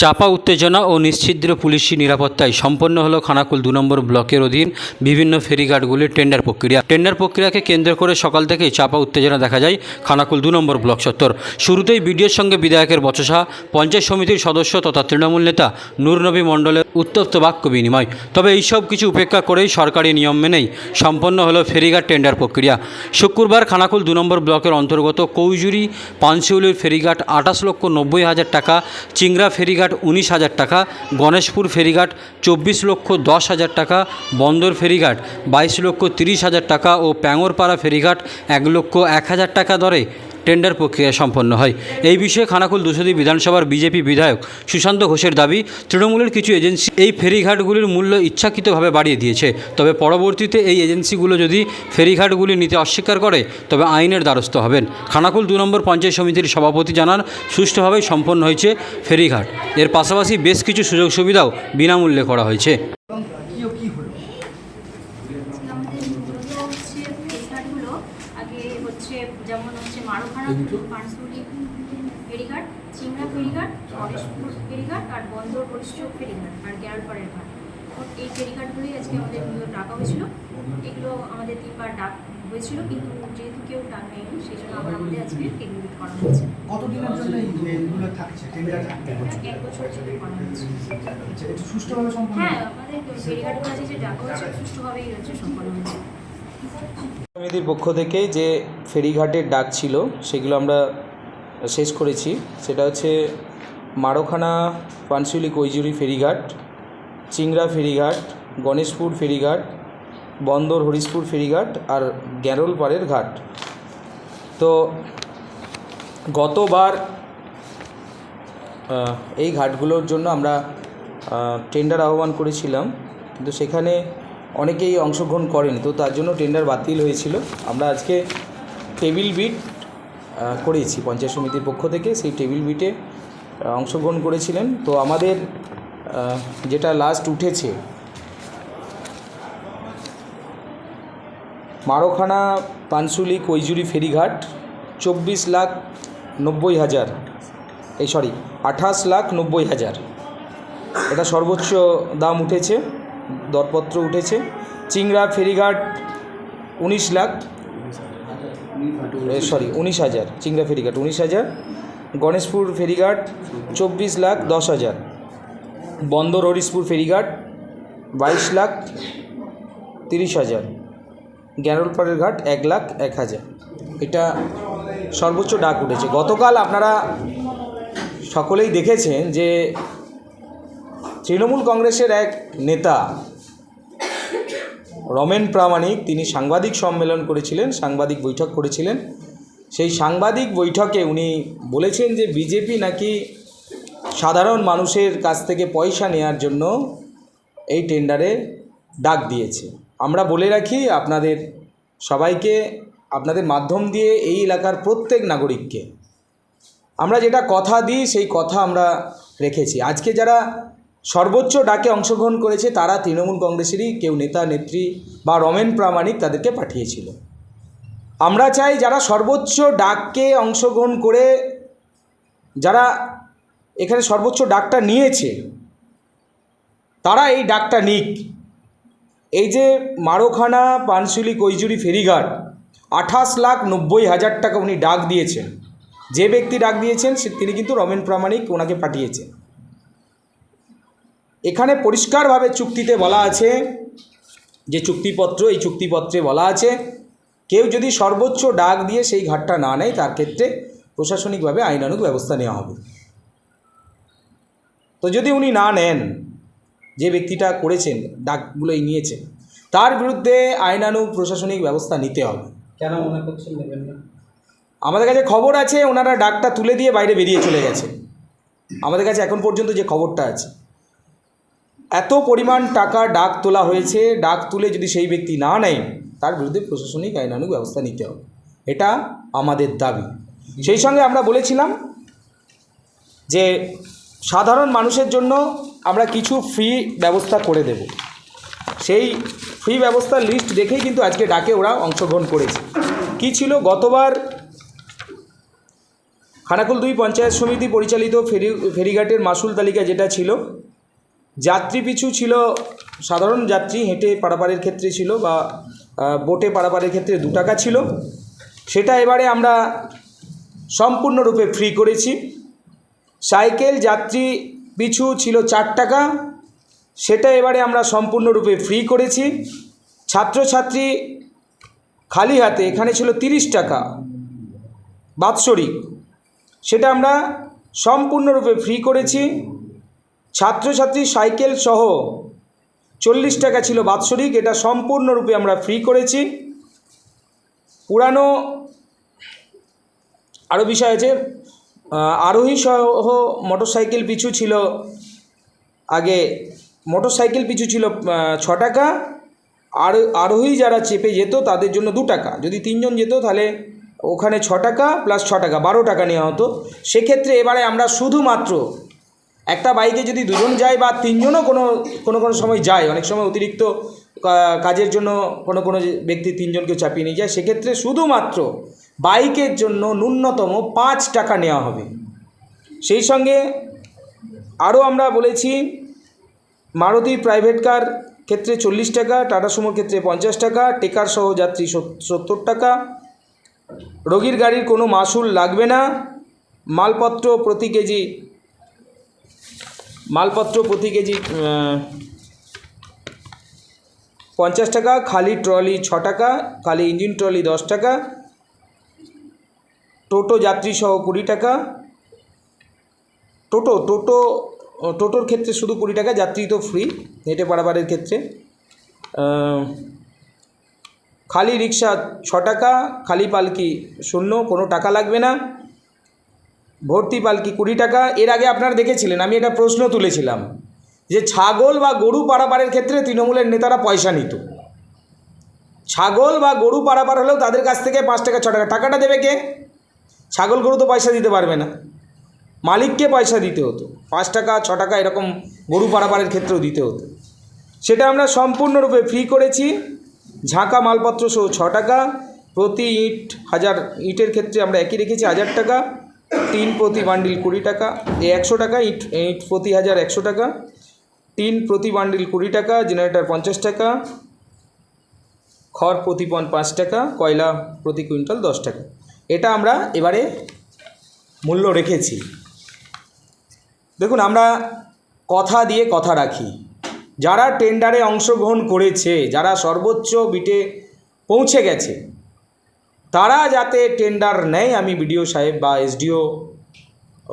চাপা উত্তেজনা ও নিশ্ছিদ্র পুলিশি নিরাপত্তায় সম্পন্ন হলো খানাকুল দু নম্বর ব্লকের অধীন বিভিন্ন ফেরিঘাটগুলির টেন্ডার প্রক্রিয়া। টেন্ডার প্রক্রিয়াকে কেন্দ্র করে সকাল থেকেই চাপা উত্তেজনা দেখা যায় খানাকুল দু নম্বর ব্লক চত্বর। শুরুতেই বিডিওর সঙ্গে বিধায়কের বচসা, পঞ্চায়েত সমিতির সদস্য তথা তৃণমূল নেতা নূরনবী মণ্ডলের উত্তপ্ত বাক্য বিনিময়। তবে এই সব কিছু উপেক্ষা করেই সরকারি নিয়ম মেনেই সম্পন্ন হলো ফেরিঘাট টেন্ডার প্রক্রিয়া। শুক্রবার খানাকুল দু নম্বর ব্লকের অন্তর্গত কৌজুরি পানশিউলির ফেরিঘাট আঠাশ লক্ষ নব্বই হাজার টাকা, চিংড়া ফেরিঘাট উনিশ হাজার টাকা, গণেশপুর ফেরিঘাট চব্বিশ লক্ষ দশ হাজার টাকা, বন্দর ফেরিঘাট বাইশ লক্ষ তিরিশ হাজার টাকা ও প্যাঙরপাড়া ফেরিঘাট এক লক্ষ এক হাজার টাকা দরে। টেন্ডার প্রক্রিয়া সম্পন্ন হয়। এই বিষয়ে খানাকুল দুশদী বিধানসভার বিজেপি বিধায়ক সুশান্ত ঘোষের দাবি, তৃণমূলের কিছু এজেন্সি এই ফেরিঘাটগুলির মূল্য ইচ্ছাকৃতভাবে বাড়িয়ে দিয়েছে। তবে পরবর্তীতে এই এজেন্সিগুলো যদি ফেরিঘাটগুলি নিতে অস্বীকার করে, তবে আইনের দ্বারস্থ হবেন। খানাকুল দু নম্বর পঞ্চায়েত সমিতির সভাপতি জানান, সুষ্ঠুভাবেই সম্পন্ন হয়েছে ফেরিঘাট। এর পাশাপাশি বেশ কিছু সুযোগ সুবিধাও বিনামূল্যে করা হয়েছে এবং কি ও কি হলো আমাদের মূলত হচ্ছে ফেরিঘাটগুলো আগে হচ্ছে যেমন হচ্ছে মারোখানা পানসুলি ফেরিঘাট চিংড়া ফেরিঘাট গণেশপুর ফেরিঘাট আর বন্দর বরিষ্ঠ ফেরিঘাট আর গ্যারপাড়ের ঘাট। এই ফেরিঘাটগুলোই আজকে আমাদের মূলত ডাকা হয়েছিল। এগুলো আমাদের তিনবার ডাক হয়েছিল কিন্তু যেহেতু কেউ ডাক নেয়নি সেই জন্য আবার আমাদের আজকে টেন্ডার করা হয়েছে। কতদিনের জন্য এই থাকছে টেন্ডার থাকবে এক বছর জন্য করা হয়েছে। আচ্ছা, এটা সুষ্ঠুভাবে সম্পন্ন হ্যাঁ আমাদের ফেরিঘাটগুলো যে ডাকা হয়েছে সুষ্ঠুভাবেই হচ্ছে সম্পন্ন হয়েছে। সমিতির পক্ষ থেকে যে ফেরিঘাটের ডাক ছিল, সেগুলো আমরা শেষ করেছি। সেটা হচ্ছে মারোখানা পানশিউলি কৈজুরি ফেরিঘাট, চিংড়া ফেরিঘাট, গণেশপুর ফেরিঘাট, বন্দর হরিশপুর ফেরিঘাট আর গ্যারোলপাড়ের ঘাট। তো গতবার এই ঘাটগুলোর জন্য আমরা টেন্ডার আহ্বান করেছিলাম। কিন্তু সেখানে অনেকেই অংশগ্রহণ করেন, তো তার জন্য টেন্ডার বাতিল হয়েছিল। আমরা আজকে টেবিল বিট করেছি পঞ্চায়েত সমিতির পক্ষ থেকে, সেই টেবিল বিটে অংশগ্রহণ করেছিলেন। তো আমাদের যেটা লাস্ট উঠেছে, মারোখানা, পানসুলি, কৈজুরি, ফেরিঘাট, চব্বিশ লাখ নব্বই হাজার, এই সরি আঠাশ লাখ নব্বই হাজার। এটা সর্বোচ্চ দাম উঠেছে। দরপত্র উঠেছে। চিংড়া, ফেরিঘাট উনিশ লাখ। সরি উনিশ হাজার। চিংড়া, ফেরিঘাট উনিশ হাজার। গণেশপুর, ফেরিঘাট চব্বিশ লাখ দশ হাজার। বন্দর, হরিশপুর, ফেরিঘাট বাইশ লাখ তিরিশ হাজার। গ্যারোলপাড়ের ঘাট এক লাখ এক হাজার। এটা সর্বোচ্চ ডাক উঠেছে। গতকাল আপনারা সকলেই দেখেছেন যে তৃণমূল কংগ্রেসের এক নেতা, রমেন প্রামাণিক, তিনি সাংবাদিক সম্মেলন করেছিলেন, সাংবাদিক বৈঠক করেছিলেন। সেই সাংবাদিক বৈঠকে উনি বলেছেন যে বিজেপি নাকি সাধারণ মানুষের কাছ থেকে পয়সা নেওয়ার জন্য এই টেন্ডারে ডাক দিয়েছে। আমরা বলে রাখি, আপনাদের সবাইকে, আপনাদের মাধ্যম দিয়ে এই এলাকার প্রত্যেক নাগরিককে। আমরা যেটা কথা দিই, সেই কথা আমরা রেখেছি। আজকে যারা সর্বোচ্চ ডাকে অংশগ্রহণ করেছে তারা তৃণমূল কংগ্রেসেরই কেউ নেতা, নেত্রী বা রমেন প্রামাণিক তাদেরকে পাঠিয়েছিল। আমরা চাই যারা সর্বোচ্চ ডাককে অংশগ্রহণ করে, যারা এখানে সর্বোচ্চ ডাকটা নিয়েছে, তারা এই ডাকটা নিক। এই যে মারোখানা পানশুলি কৈজুরি, ফেরিঘাট, আঠাশ লাখ নব্বই হাজার টাকা উনি ডাক দিয়েছেন। যে ব্যক্তি ডাক দিয়েছেন, সে তিনি কিন্তু রমেন প্রামাণিক ওনাকে পাঠিয়েছেন। এখানে পরিষ্কারভাবে চুক্তিতে বলা আছে যে চুক্তিপত্র এই চুক্তিপত্রে বলা আছে কেউ যদি সর্বোচ্চ ডাক দিয়ে সেই ঘাটটা না নেয় তার ক্ষেত্রে প্রশাসনিকভাবে আইনানুগ ব্যবস্থা নেওয়া হবে। তো যদি উনি না নেন যে ব্যক্তিটা করেছেন ডাকগুলোই নিয়েছেন তার বিরুদ্ধে আইনানুগ প্রশাসনিক ব্যবস্থা নিতে হবে। কেন মনে করছেন নেবেন না? আমাদের কাছে খবর আছে ওনারা ডাকটা তুলে দিয়ে বাইরে বেরিয়ে চলে গেছে। আমাদের কাছে এখন পর্যন্ত যে খবরটা আছে এত পরিমাণ টাকা ডাক তোলা হয়েছে, ডাক তুলে যদি সেই ব্যক্তি না নেয়, তার বিরুদ্ধে প্রশাসনিক আইনানুগ ব্যবস্থা নিতে হবে। এটা আমাদের দাবি। সেই সঙ্গে আমরা বলেছিলাম যে সাধারণ মানুষের জন্য আমরা কিছু ফ্রি ব্যবস্থা করে দেব। সেই ফ্রি ব্যবস্থার লিস্ট দেখেই কিন্তু আজকে ডাকে ওরা অংশগ্রহণ করেছে। কি ছিল? গতবার খানাকুল দুই পঞ্চায়েত সমিতি পরিচালিত ফেরি ফেরিঘাটের মাসুল তালিকা যেটা ছিল যাত্রী পিছু ছিল, সাধারণ যাত্রী, হেঁটে পারাপারের ক্ষেত্রে ছিল বা বোটে পারাপারের ক্ষেত্রে দু টাকা ছিল। সেটা এবারে আমরা সম্পূর্ণরূপে ফ্রি করেছি। সাইকেল যাত্রী পিছু ছিল চার টাকা। সেটা এবারে আমরা সম্পূর্ণরূপে ফ্রি করেছি। ছাত্রছাত্রী খালি হাতে এখানে ছিল তিরিশ টাকা। বাৎসরিক। সেটা আমরা সম্পূর্ণরূপে ফ্রি করেছি। ছাত্রছাত্রী সাইকেল সহ চল্লিশ টাকা ছিল বাৎসরিক। এটা সম্পূর্ণরূপে আমরা ফ্রি করেছি। পুরানো আরও বিষয় আছে। আরোহী সহ মোটরসাইকেল পিছু ছিল আগে। মোটরসাইকেল পিছু ছিল ছ টাকা। আর, আরোহী যারা চেপে যেত তাদের জন্য দু টাকা। যদি তিনজন যেত তাহলে ওখানে ছ টাকা প্লাস ছ টাকা, বারো টাকা নেওয়া হতো। সেক্ষেত্রে এবারে আমরা শুধুমাত্র একটা বাইকে যদি দুজন যায় বা তিনজনও কোনো কোনো কোনো সময় যায়, অনেক সময় অতিরিক্ত কাজের জন্য কোনো কোনো ব্যক্তি তিনজনকে চাপিয়ে নিয়ে যায়, সেক্ষেত্রে শুধুমাত্র বাইকের জন্য ন্যূনতম পাঁচ টাকা নেওয়া হবে। সেই সঙ্গে আরও আমরা বলেছি, মারুতি প্রাইভেট কার ক্ষেত্রে চল্লিশ টাকা, টাটা সুমোর ক্ষেত্রে পঞ্চাশ টাকা, টেকার সহ যাত্রী সত্তর টাকা। রোগীর গাড়ির কোনো মাসুল লাগবে না। মালপত্র প্রতি কেজি মালপত্র প্রতি কেজি পঞ্চাশ টাকা, খালি ট্রলি ছ টাকা, খালি ইঞ্জিন ট্রলি দশ টাকা, টোটো যাত্রী সহ কুড়ি টাকা, টোটো টোটো, টোটোর ক্ষেত্রে শুধু কুড়ি টাকা, যাত্রী তো ফ্রি হেঁটে পারাবারের ক্ষেত্রে খালি রিক্সা ছ টাকা, খালি পালকি শূন্য, কোনো টাকা লাগবে না। ভর্তি পালকি কুড়ি টাকা, এর আগে আপনারা দেখেছিলেন, আমি এটা প্রশ্ন তুলেছিলাম, যে ছাগল বা গরু পারাপারের ক্ষেত্রে তৃণমূলের নেতারা পয়সা নিত। ছাগল বা গরু পারাপার হলেও তাদের কাছ থেকে পাঁচ টাকা, ছ টাকা, টাকাটা দেবে কে? ছাগল গরু তো পয়সা দিতে পারবে না। মালিককে পয়সা দিতে হতো, পাঁচ টাকা, ছ টাকা এরকম গরু পারাপারের ক্ষেত্রেও দিতে হতো। সেটা আমরা সম্পূর্ণরূপে ফ্রি করেছি, ঝাঁকা মালপত্র সহ ছ টাকা, প্রতি ইট, হাজার, ইটের ক্ষেত্রে আমরা একই রেখেছি হাজার টাকা। টিন প্রতি বান্ডিল কুড়ি টাকা, এ একশো টাকা, ইট ইট প্রতি হাজার একশো টাকা। টিন প্রতি বান্ডিল কুড়ি টাকা, জেনারেটর পঞ্চাশ টাকা, খড় প্রতি পন পাঁচ টাকা, কয়লা প্রতি কুইন্টাল দশ টাকা। এটা আমরা এবারে মূল্য রেখেছি। দেখুন, আমরা কথা দিয়ে কথা রাখি। যারা টেন্ডারে অংশগ্রহণ করেছে, যারা সর্বোচ্চ বিটে পৌঁছে গেছে তারা যাতে টেন্ডার নেয়, আমি বিডিও সাহেব বা এসডিও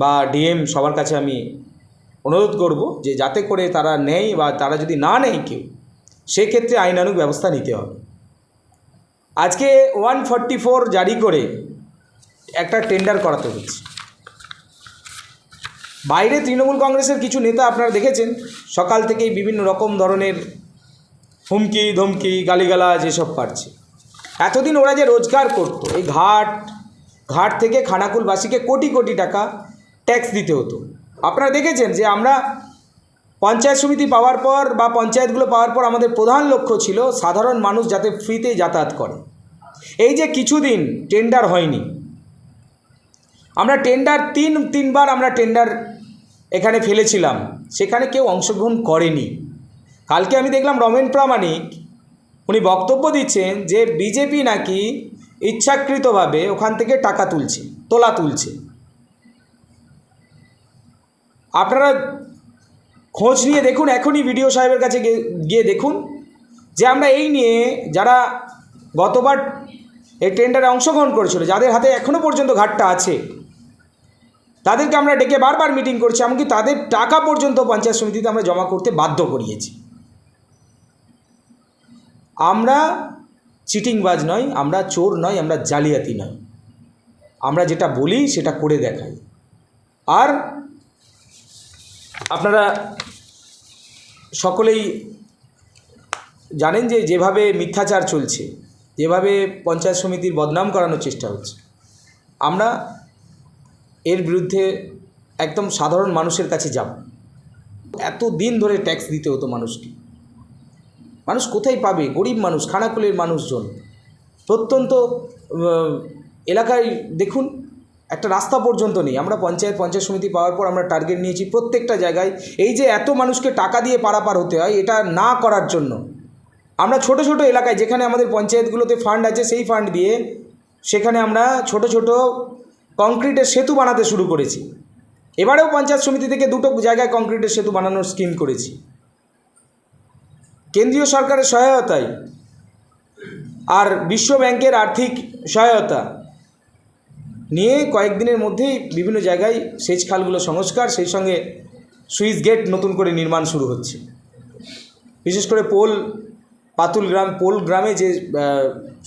বা ডিএম সবার কাছে আমি অনুরোধ করব যে যাতে করে তারা নেয় বা তারা যদি না নেয় কেউ, সেক্ষেত্রে আইনানুগ ব্যবস্থা নিতে হবে। আজকে ওয়ান ফর্টি ফোর জারি করে একটা টেন্ডার করাতে হচ্ছে। বাইরে তৃণমূল কংগ্রেসের কিছু নেতা আপনারা দেখেছেন, সকাল থেকেই বিভিন্ন রকম ধরনের হুমকি, ধমকি, গালিগালাজ এসব পাচ্ছে। এতদিন ওরা যে রোজগার করতো, এই ঘাট ঘাট থেকে খানাকুলবাসীকে কোটি কোটি টাকা ট্যাক্স দিতে হতো। আপনারা দেখেছেন যে আমরা পঞ্চায়েত সমিতি পাওয়ার পর বা পঞ্চায়েতগুলো পাওয়ার পর আমাদের প্রধান লক্ষ্য ছিল সাধারণ মানুষ যাতে ফ্রিতে যাতায়াত করে। এই যে কিছুদিন টেন্ডার হয়নি। আমরা টেন্ডার তিন, তিনবার আমরা টেন্ডার এখানে ফেলেছিলাম। সেখানে কেউ অংশগ্রহণ করেনি। কালকে আমি দেখলাম রমেন প্রামাণিক উনি বক্তব্য দিচ্ছেন যে বিজেপি নাকি ইচ্ছাকৃতভাবে ওখান থেকে টাকা তুলছে, তোলা তুলছে। আপনারা খোঁজ নিয়ে দেখুন, এখনই ভিডিও সাহেবের কাছে গিয়ে- দেখুন যে আমরা এই নিয়ে যারা গতবার এই টেন্ডারে অংশগ্রহণ করেছিল, যাদের হাতে এখনও পর্যন্ত ঘাটটা আছে, তাদেরকে আমরা ডেকে বারবার মিটিং করছি, এমনকি তাদের টাকা পর্যন্ত পঞ্চায়েত সমিতিতে আমরা জমা করতে বাধ্য করিয়েছি। আমরা চিটিংবাজ নয়, আমরা চোর নয়, আমরা জালিয়াতি নয়। আমরা যেটা বলি সেটা করে দেখাই। আর আপনারা সকলেই জানেন যে যেভাবে মিথ্যাচার চলছে, যেভাবে পঞ্চায়েত সমিতির বদনাম করানোর চেষ্টা হচ্ছে, আমরা এর বিরুদ্ধে একদম সাধারণ মানুষের কাছে যাব। এত দিন ধরে ট্যাক্স দিতে হতো মানুষকে। মানুষ কোথায় পাবে? গরিব মানুষ, খানাকুলের মানুষজন। প্রত্যন্ত এলাকায় দেখুন, একটা রাস্তা পর্যন্ত নেই। আমরা পঞ্চায়েত পঞ্চায়েত সমিতি পাওয়ার পর আমরা টার্গেট নিয়েছি প্রত্যেকটা জায়গায়। এই যে এত মানুষকে টাকা দিয়ে পারাপার হতে হয়, এটা না করার জন্য। আমরা ছোট ছোট এলাকায়, যেখানে আমাদের পঞ্চায়েতগুলোতে ফান্ড আছে, সেই ফান্ড দিয়ে সেখানে আমরা ছোট ছোট কংক্রিটের সেতু বানাতে শুরু করেছি। এবারেও পঞ্চায়েত সমিতি থেকে দুটো জায়গায় কংক্রিটের সেতু বানানোর স্কিম করেছি। কেন্দ্রীয় সরকারের সহায়তায় আর বিশ্ব ব্যাংকের আর্থিক সহায়তা নিয়ে কয়েকদিনের মধ্যেই বিভিন্ন জায়গায় সেচ খালগুলো সংস্কার, সেই সঙ্গে সুইচ গেট নতুন করে নির্মাণ শুরু হচ্ছে। বিশেষ করে পোল, পাতুল গ্রাম, পোল গ্রামে যে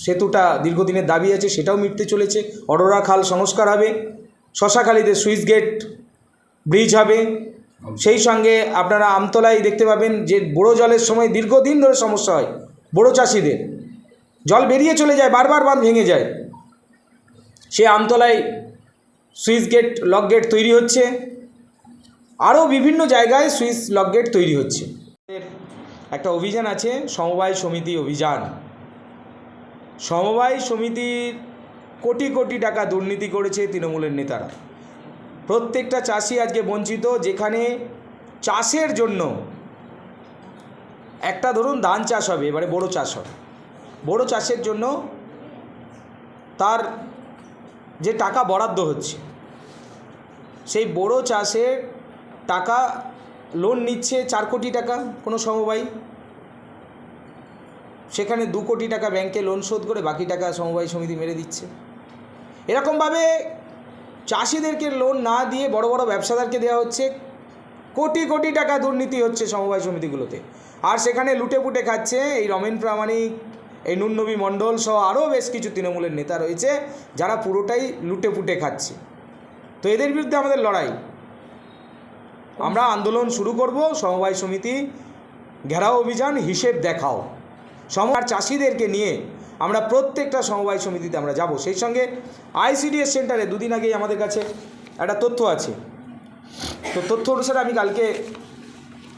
সেতুটা দীর্ঘদিনের দাবি আছে, সেটাও মিটতে চলেছে। অরোরা খাল সংস্কার হবে শশাখালীতে সুইচ গেট ব্রিজ হবে সেই সঙ্গে আপনারা আমতলায় দেখতে পাবেন যে বড়ো জলের সময় দীর্ঘদিন ধরে সমস্যা হয় বড়ো চাষিদের। জল বেরিয়ে চলে যায়, বারবার বাঁধ ভেঙে যায়। সে আমতলায় সুইচ গেট, লক গেট তৈরি হচ্ছে। আরও বিভিন্ন জায়গায় সুইচ, লক গেট তৈরি হচ্ছে। একটা অভিযান আছে, সমবায় সমিতি অভিযান। সমবায় সমিতির কোটি কোটি টাকা দুর্নীতি করেছে তৃণমূলের নেতারা। প্রত্যেকটা চাষি আজকে বঞ্চিত, যেখানে চাষের জন্য একটা ধরুন ধান চাষ হবে, এবারে বড় চাষ হবে। বড় চাষের জন্য তার যে টাকা বরাদ্দ হচ্ছে, সেই বড় চাষের টাকা লোন নিচ্ছে চার কোটি টাকা কোনো সমবায়। সেখানে দু কোটি টাকা ব্যাংকে লোন শোধ করে বাকি টাকা সমবায় সমিতি মেরে দিচ্ছে। এরকমভাবে চাষিদেরকে লোন না দিয়ে বড় বড় ব্যবসাদারকে দেওয়া হচ্ছে। কোটি কোটি টাকা দুর্নীতি হচ্ছে সমবায় সমিতিগুলোতে। আর সেখানে লুটে পুটে খাচ্ছে এই রমেন প্রামাণিক, এই নুননবী মণ্ডল সহ আরও বেশ কিছু তৃণমূলের নেতা রয়েছে, যারা পুরোটাই লুটে পুটে খাচ্ছে। তো এদের বিরুদ্ধে আমাদের লড়াই। আমরা আন্দোলন শুরু করব, সমবায় সমিতি, ঘেরাও অভিযান, হিসেব দেখাও। সমবায় চাষিদেরকে নিয়ে আমরা প্রত্যেকটা সমবায় সমিতিতে আমরা যাব। সেই সঙ্গে আইসিডিএস সেন্টারে দুদিন আগেই আমাদের কাছে একটা তথ্য আছে। তো তথ্য অনুসারে আমি কালকে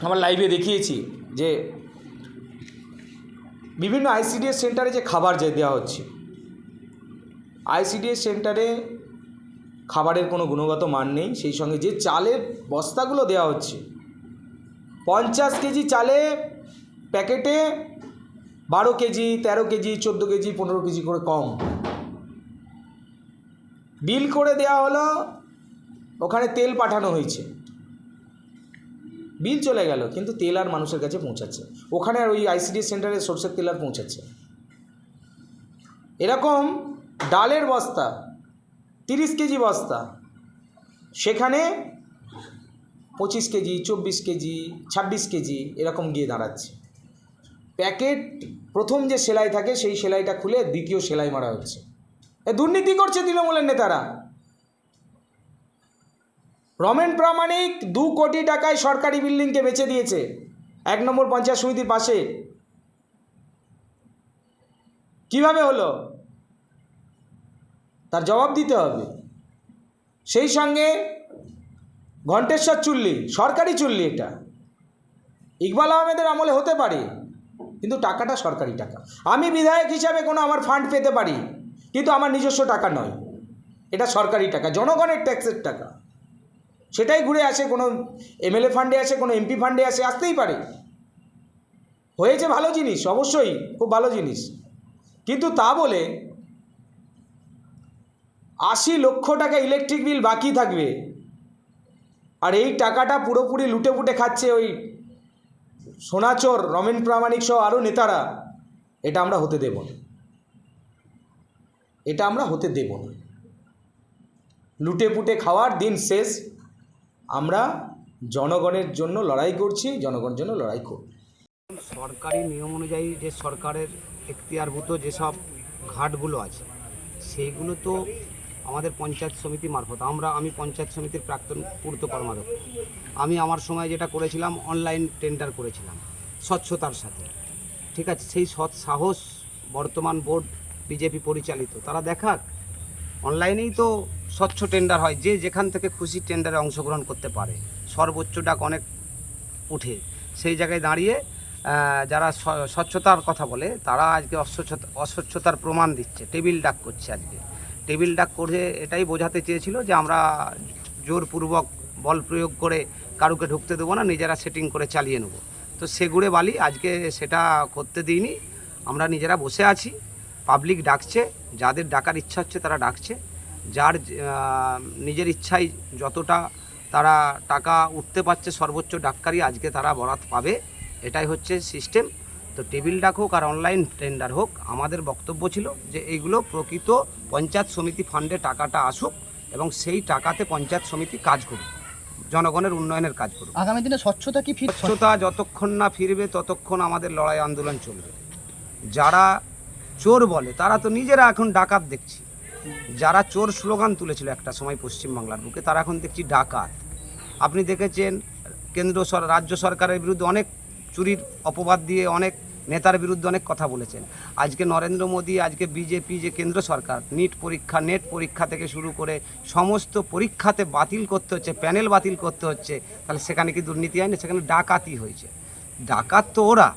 আমার লাইভে দেখিয়েছি যে বিভিন্ন আইসিডিএস সেন্টারে যে খাবার যে দেওয়া হচ্ছে আইসিডিএস সেন্টারে খাবারের কোনো গুণগত মান নেই। সেই সঙ্গে যে চালের বস্তাগুলো দেওয়া হচ্ছে, পঞ্চাশ কেজি চালে প্যাকেটে বারো কেজি, তেরো কেজি, চোদ্দ কেজি, পনেরো কেজি করে কম। বিল করে দেওয়া হলো, ওখানে তেল পাঠানো হয়েছে। বিল চলে গেল, কিন্তু তেল আর মানুষের কাছে পৌঁছাচ্ছে। ওখানে আর ওই আইসিডি সেন্টারে সরষের তেল আর পৌঁছাচ্ছে। এরকম ডালের বস্তা, তিরিশ কেজি বস্তা, সেখানে পঁচিশ কেজি, চব্বিশ কেজি, ছাব্বিশ কেজি এরকম গিয়ে দাঁড়াচ্ছে। প্যাকেট, প্রথম যে সেলাই থাকে, সেই সেলাইটা খুলে দ্বিতীয় সেলাই মারা হচ্ছে। এ দুর্নীতি করছে তৃণমূলের নেতারা। রমেন প্রামাণিক দু কোটি টাকায় সরকারি বিল্ডিংকে বেচে দিয়েছে। এক নম্বর পঞ্চায়েত সমিতির পাশে। কীভাবে হলো? তার জবাব দিতে হবে। সেই সঙ্গে ঘণ্টেশ্বর চুল্লি, সরকারি চুল্লি এটা। ইকবাল আহমেদের আমলে হতে পারে। কিন্তু টাকাটা সরকারি টাকা। আমি বিধায়ক হিসাবে কোনো আমার ফান্ড পেতে পারি, কিন্তু আমার নিজস্ব টাকা নয়। এটা সরকারি টাকা, জনগণের ট্যাক্সের টাকা। সেটাই ঘুরে আসে, কোনো এমএলএ ফান্ডে আসে, কোনো এমপি ফান্ডে আসে, আসতেই পারে। হয়েছে ভালো জিনিস, অবশ্যই, খুব ভালো জিনিস। কিন্তু তা বলে আশি লক্ষ টাকা ইলেকট্রিক বিল বাকি থাকবে। আর এই টাকাটা পুরোপুরি লুটে পুটে খাচ্ছে ওই সোনাচোর, রমেন প্রামাণিক সহ আরও নেতারা, এটা আমরা হতে দেব না। এটা আমরা হতে দেব না। লুটে পুটে খাওয়ার দিন শেষ। আমরা জনগণের জন্য লড়াই করছি জনগণের জন্য লড়াই করব। সরকারি নিয়ম অনুযায়ী যে সরকারের এখতিয়ারভূত যেসব ঘাটগুলো আছে, সেইগুলো তো আমাদের পঞ্চায়েত সমিতি মারফত। আমরা, আমি পঞ্চায়েত সমিতির প্রাক্তন পূর্ত কর্মাধ্যক্ষ। আমি আমার সময় যেটা করেছিলাম অনলাইন টেন্ডার করেছিলাম, স্বচ্ছতার সাথে। ঠিক আছে? সেই সৎ সাহস বর্তমান বোর্ড বিজেপি পরিচালিত। তারা দেখাক অনলাইনেই তো স্বচ্ছ টেন্ডার হয়, যে যেখান থেকে খুশি টেন্ডারে অংশগ্রহণ করতে পারে। সর্বোচ্চ ডাক অনেক উঠে। সেই জায়গায় দাঁড়িয়ে যারা স্বচ্ছতার কথা বলে, তারা আজকে অস্বচ্ছতা অস্বচ্ছতার প্রমাণ দিচ্ছে, টেবিল ডাক করছে আজকে। টেবিল ডাক করে এটাই বোঝাতে চেয়েছিল যে আমরা জোরপূর্বক বল প্রয়োগ করে কারুকে ঢুকতে দেবো না, নিজেরা সেটিং করে চালিয়ে নেব। তো সেগুড়ে বালি, আজকে সেটা করতে দিইনি। আমরা নিজেরা বসে আছি, পাবলিক ডাকছে, যাদের ডাকার ইচ্ছা হচ্ছে তারা ডাকছে। যার নিজের ইচ্ছায় যতটা তারা টাকা উঠতে পারছে সর্বোচ্চ ডাক্তারি আজকে তারা বরাত পাবে। এটাই হচ্ছে সিস্টেম তো টেবিল ডাক হোক আর অনলাইন টেন্ডার হোক আমাদের বক্তব্য ছিল যে এইগুলো প্রকৃত পঞ্চায়েত সমিতি ফান্ডে টাকাটা আসুক এবং সেই টাকাতে পঞ্চায়েত সমিতি কাজ করুক জনগণের উন্নয়নের কাজ করুক। আগামী দিনে স্বচ্ছতা কি স্বচ্ছতা যতক্ষণ না ফিরবে ততক্ষণ আমাদের লড়াই আন্দোলন চলবে। যারা চোর বলে তারা তো নিজেরা এখন ডাকাত দেখছি। যারা চোর স্লোগান তুলেছিল একটা সময় পশ্চিমবাংলার বুকে তারা এখন দেখছি ডাকাত। আপনি দেখেছেন কেন্দ্র সর রাজ্য সরকারের বিরুদ্ধে অনেক চুরির অপবাদ দিয়ে অনেক নেতার বিরুদ্ধে অনেক কথা বলেছেন। আজকে নরেন্দ্র মোদী, আজকে বিজেপি, যে কেন্দ্র সরকার নিট পরীক্ষা নেট পরীক্ষা থেকে শুরু করে সমস্ত পরীক্ষাতে বাতিল করতে হচ্ছে, প্যানেল বাতিল করতে হচ্ছে, তাহলে সেখানে কি দুর্নীতি হয়নি সেখানে ডাকাতি হয়েছে। ডাকাত তো ওরা।